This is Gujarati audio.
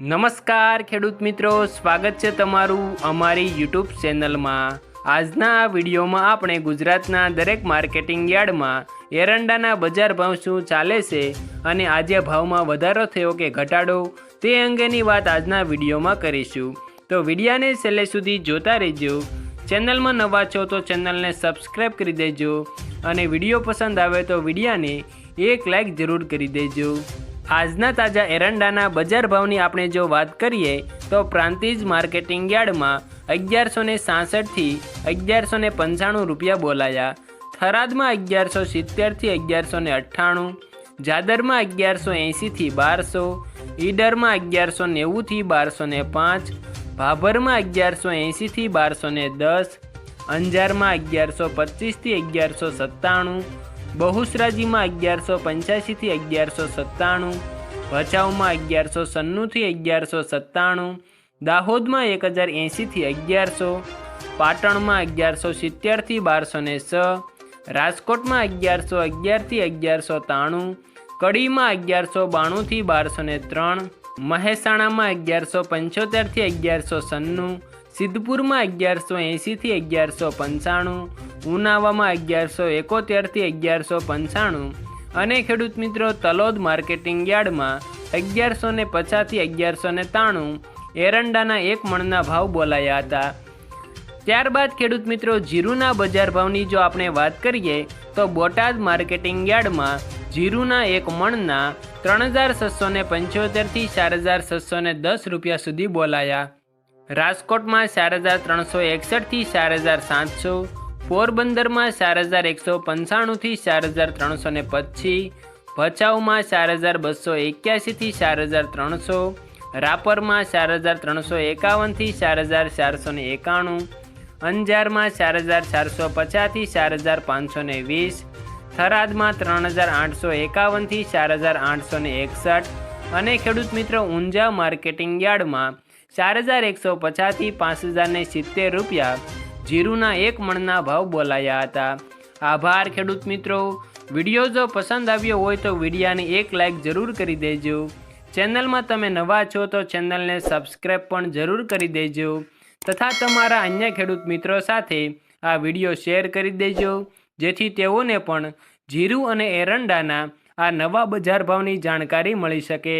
નમસ્કાર ખેડૂત મિત્રો, સ્વાગત છે તમારું અમારી યુટ્યુબ ચેનલમાં. આજના આ વિડીયોમાં આપણે ગુજરાતના દરેક માર્કેટિંગ યાર્ડમાં એરંડાના બજાર ભાવ શું ચાલે છે અને આજે ભાવમાં વધારો થયો કે ઘટાડો તે અંગેની વાત આજના વિડીયોમાં કરીશું. તો વિડીયાને છેલ્લે સુધી જોતા રહેજો. ચેનલમાં નવા છો તો ચેનલને સબસ્ક્રાઈબ કરી દેજો અને વીડિયો પસંદ આવે તો વિડીયાને એક લાઈક જરૂર કરી દેજો. આજના તાજા એરંડાના બજાર ભાવની આપણે જો વાત કરીએ, તો પ્રાંતિજ માર્કેટિંગ યાર્ડમાં અગિયારસો ને સાસઠથી અગિયારસો ને પંચાણું રૂપિયા બોલાયા. થરાદમાં અગિયારસો સિત્તેરથી અગિયારસો ને અઠ્ઠાણું, જાદરમાં અગિયારસો એંશીથી બારસો, ઈડરમાં અગિયારસો નેવુંથી બારસો ને પાંચ, ભાભરમાં અગિયારસો એંશીથી બારસો ને દસ, અંજારમાં અગિયારસો પચીસથી અગિયારસો સત્તાણું બહુસરાજીમાં અગિયારસો પંચ્યાસીથી અગિયારસો સત્તાણું, ભચાઉમાં અગિયારસો સન્નુંથી અગિયારસો સત્તાણું, દાહોદમાં એક હજાર એંશીથી અગિયારસો, પાટણમાં અગિયારસો સિત્તેરથી બારસો ને છ રાજકોટમાં અગિયારસો અગિયારથી અગિયારસો ત્રાણું કડીમાં અગિયારસો બાણુંથી બારસો ને ત્રણ, મહેસાણામાં અગિયારસો પંચોતેરથી અગિયારસો સન્નું, સિદ્ધપુરમાં અગિયારસો એંશીથી અગિયારસો પંચાણું ઉનાવામાં અગિયારસો એકોતેરથી અગિયારસો પંચાણું. અને ખેડૂત મિત્રો, તલોદ માર્કેટિંગ યાર્ડમાં અગિયારસો ને પચાસથી અગિયારસો ને ત્રાણું એરંડાના એક મણના ભાવ બોલાયા હતા. ત્યારબાદ ખેડૂત મિત્રો, જીરુના બજાર ભાવની જો આપણે વાત કરીએ, તો બોટાદ માર્કેટિંગ યાર્ડમાં જીરુના એક મણના ત્રણ હજાર છસો ને પંચોતેરથી ચાર હજાર છસો ને દસ રૂપિયા સુધી બોલાયા. રાજકોટમાં ચાર હજાર ત્રણસો એકસઠથી ચાર હજાર સાતસો પોરબંદરમાં ચાર હજાર એકસો પંચાણુંથી ચાર હજાર ત્રણસો ને પચીસ ભચાઉમાં ચાર હજાર બસો એક્યાસીથી ચાર હજાર ત્રણસો રાપરમાં ચાર હજાર ત્રણસો એકાવનથી ચાર હજાર ચારસો ને એકાણું અંજારમાં ચાર હજાર ચારસો પચાસથી ચાર હજાર પાંચસો ને વીસ થરાદમાં ત્રણ હજાર આઠસો એકાવનથી ચાર હજાર આઠસો ને એકસઠ અને ખેડૂત મિત્રો ઊંઝા માર્કેટિંગ યાર્ડમાં ચાર હજાર એકસો પચાસથી પાંચ હજાર ને સિત્તેર રૂપિયા જીરુના એક મણના ભાવ બોલાયા હતા. આભાર, ખેડૂત મિત્રો. વીડિયો જો પસંદ આવ્યો હોય તો વિડીયાને એક લાઇક જરૂર કરી દેજો. ચેનલમાં તમે નવા છો તો ચેનલને સબસ્ક્રાઈબ પણ જરૂર કરી દેજો. તથા તમારા અન્ય ખેડૂત મિત્રો સાથે આ વીડિયો શેર કરી દેજો. જેથી તેઓને પણ જીરું અને એરંડાના આ નવા બજાર ભાવની જાણકારી મળી શકે.